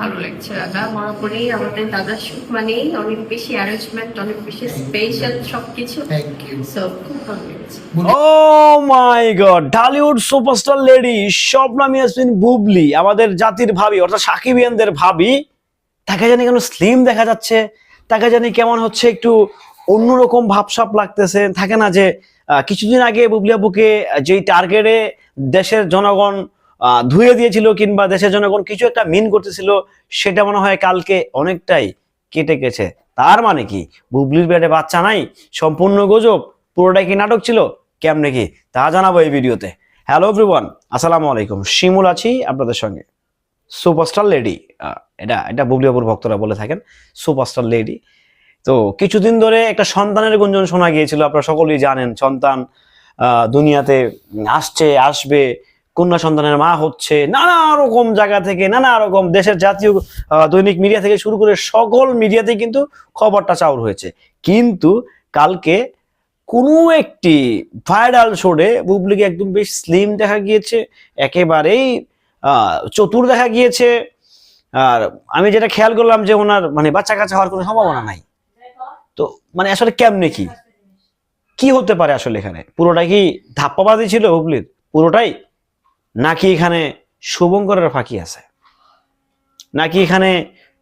ভালো লাগছে দাদা। মরাপুরি আমাদের দাদা শুট মানেই অনেক বেশি অ্যারেঞ্জমেন্ট অনেক বেশি স্পেশাল সবকিছু। থ্যাংক ইউ সো খুব ভালো লাগছে। ও my god Dhallywood superstar lady Swapna Yasmin Bubly আমাদের জাতির ভাবি অর্থাৎ সাকিবিয়ানদের ভাবি। তাকে জানি কেন স্লিম দেখা যাচ্ছে তাকে জানি কেমন হচ্ছে একটু অন্যরকম ভাবসাপ লাগতেছে। থাকে না যে কিছুদিন আগে বুবলি আপুকে যেই টার্গেটে দেশের জনগণ ধুয়ে দিয়েছিল কিংবা দেশের জন্য জনগণ কিছু একটা মিন করতেছিল, সেটা মনে হয় কালকে অনেকটাই কেটে গেছে। তার মানে কি? বুবলির পেটে বাচ্চা নাই, সম্পূর্ণ গুজব, পুরোটাই কি নাটক ছিল? কেমনে কি? তা জানাব এই ভিডিওতে। হ্যালো এভরিওয়ান আসসালামু আলাইকুম। শিমুল আছি আপনাদের সঙ্গে। সুপারস্টার লেডি এটা এটা বুবলিয়াপুর ভক্তরা বলে থাকেন সুপারস্টার লেডি তো কিছুদিন ধরে একটা সন্তানের গুঞ্জন শোনা গিয়েছিল, আপনারা সকলেই জানেন, সন্তান দুনিয়াতে আসছে, আসবে কন্যা সন্তানের মা হচ্ছে নানা রকম জায়গা থেকে, নানা রকম দেশের জাতীয় দৈনিক মিডিয়া থেকে শুরু করে সকল মিডিয়াতে কিন্তু খবরটা চাউর হয়েছে। কিন্তু কালকে কোনো একটি ভাইরাল শোডে বুবলিকে একদম বেশ স্লিম দেখা গিয়েছে, একেবারেই চতুর দেখা গিয়েছে। আর আমি যেটা খেয়াল করলাম যে ওনার মানে বাচ্চা কাচ্চা হওয়ার কোনো সম্ভাবনা নাই। তো মানে আসলে কেমনে কি? কি হতে পারে আসলে এখানে? পুরোটা কি ধাপ্পাবাজি ছিল হুবলির পুরোটাই নাকি এখানে শুভঙ্করের ফাঁকি আছে? নাকি এখানে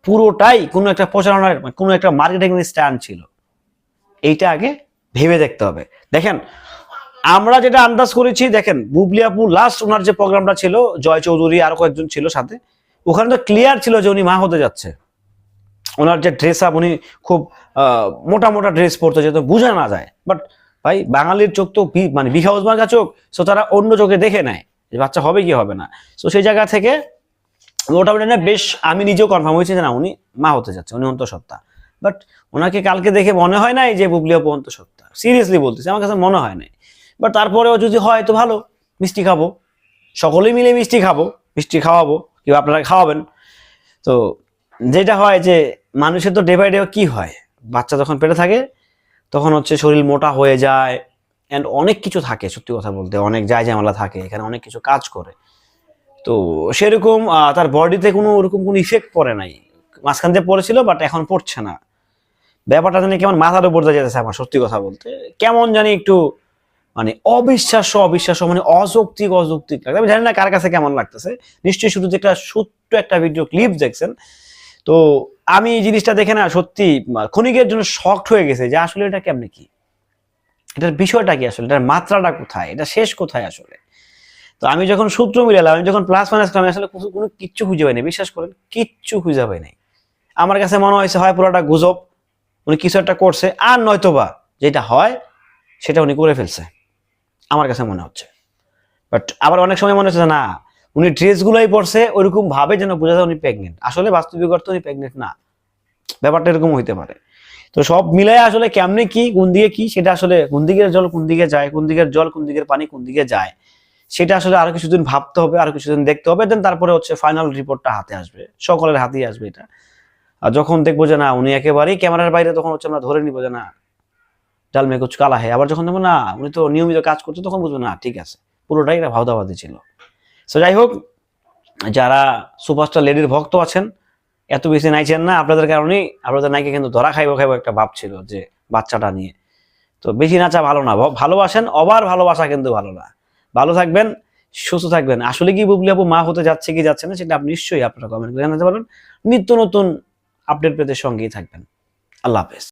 পুরোটাই কোনো একটা প্রচারণার, কোনো একটা মার্কেটিং স্ট্যান্ড ছিল? এইটা আগে ভেবে দেখতে হবে। দেখেন, আমরা যেটা আন্দাজ করেছি, দেখেন বুবলি আপু লাস্ট ওনার যে প্রোগ্রামটা ছিল, জয় চৌধুরী আরও কয়েকজন ছিল সাথে, ওখানে তো ক্লিয়ার ছিল যে উনি মা হতে যাচ্ছে। ওনার যে ড্রেস আপ উনি খুব মোটা মোটা ড্রেস পরতে যেত বোঝা না যায়। বাট ভাই, বাঙালির চোখ তো মানে বিঘা চোখ সো তারা অন্য চোখে দেখে নেয়। বাচ্চা হবে কি হবে না। সো সেই জায়গা থেকে মোটামুটি না বেশ আমি নিজেও কনফার্ম হয়েছি যে না, উনি মা হতে যাচ্ছে, উনি অন্তঃসত্ত্বা। বাট ওনাকে কালকে দেখে মনে হয় নাই যে বুবলি আপু অন্তঃসত্ত্বা। সিরিয়াসলি বলতেছি, আমার কাছে মনে হয় নাই। বাট তারপরেও যদি হয় তো ভালো, মিষ্টি খাব। সকলেই মিলে মিষ্টি খাব, মিষ্টি খাওয়াবো, কেউ আপনারা খাওয়াবেন। তো যেটা হয় যে মানুষের তো ডে বাই ডে কি হয়? বাচ্চা যখন পেটে থাকে, তখন হচ্ছে শরীর মোটা হয়ে যায় অ্যান্ড অনেক কিছু থাকে, সত্যি কথা বলতে। অনেক যায় ঝামেলা থাকে, এখানে অনেক কিছু কাজ করে। তো সেরকম তার বডিতে কোনো ওরকম কোনো ইফেক্ট পড়ে নাই। মাঝখান দিয়ে পড়েছিল বাট এখন পড়ছে না। ব্যাপারটা জানি কেমন মাথার উপর দিয়ে যেতেছে আমার, সত্যি কথা বলতে। কেমন জানি একটু মানে অবিশ্বাস্য অবিশ্বাস্য মানে অযৌক্তিক অযৌক্তিক লাগে আমি জানি না কার কাছে কেমন লাগতেছে। নিশ্চয়ই শুধু একটা ছোট্ট একটা ভিডিও ক্লিপ দেখছেন। তো আমি এই জিনিসটা দেখে না সত্যি ক্ষণিকের জন্য শকড হয়ে গেছে যে আসলে এটা কেমনে কি? এটার বিষয়টা কি আসলে? এটার মাত্রাটা কোথায়? এটা শেষ কোথায় আসলে? তো আমি যখন সূত্র মিলালাম, আমি যখন প্লাস মাইনাস করলাম আসলে কোনো কিচ্ছু খুঁজে পাইনি। বিশ্বাস করেন, কিচ্ছু খুঁজে পাই নাই। আমার কাছে মনে হয়েছে, হয় পুরোটা গুজব, উনি কিছু একটা করছে, আর নয়তোবা যেটা হয়, সেটা উনি করে ফেলছে। আমার কাছে মনে হচ্ছে। বাট আবার অনেক সময় মনে হচ্ছে না, উনি ড্রেসগুলোই পরছে, ওইরকম ভাবে যেন বোঝা যায় উনি প্রেগনেন্ট আসলে বাস্তবিক অর্থে উনি প্রেগনেন্ট না। ব্যাপারটা এরকম হইতে পারে। তো সব মিলাই আসলে কেমনে কি, কোন দিকে কি, সেটা আসলে কোন দিকের জল কোন দিকে যায়, কোন দিকের জল কোন দিকের পানি কোন দিকে যায়, সেটা আসলে আরও কিছুদিন ভাবতে হবে, আরও কিছুদিন দেখতে হবে দেন তারপরে হচ্ছে ফাইনাল রিপোর্টটা হাতে আসবে, সকলের হাতেই আসবে এটা। আর যখন দেখব যে না, উনি একেবারেই ক্যামেরার বাইরে, তখন হচ্ছে আমরা ধরে নিবো যে না, ডাল মে কুচ কালা হয় আবার যখন দেখব না, উনি তো নিয়মিত কাজ করছে, তখন বুঝব না, ঠিক আছে। পুরোটাই একটা ভাওতাবাদি ছিল। সো যাই হোক, যারা সুপারস্টার লেডির ভক্ত আছেন এত বেশি নাইছেন না, আপনাদের কারণেই আপনাদের নাইকে কিন্তু ধরা খাইব খাইব একটা ভাব ছিল যে বাচ্চাটা নিয়ে। তো বেশি নাচা ভালো না ভালোবাসেন, অবার ভালোবাসা কিন্তু ভালো না। ভালো থাকবেন, সুস্থ থাকবেন। আসলে কি বুবলি আপু মা হতে যাচ্ছে কি যাচ্ছে না সেটা আপনি নিশ্চয়ই আপনারা কমেন্ট করে জানাতে পারবেন। নিত্য নতুন আপডেট পেতে সঙ্গেই থাকবেন। আল্লাহ হাফেজ।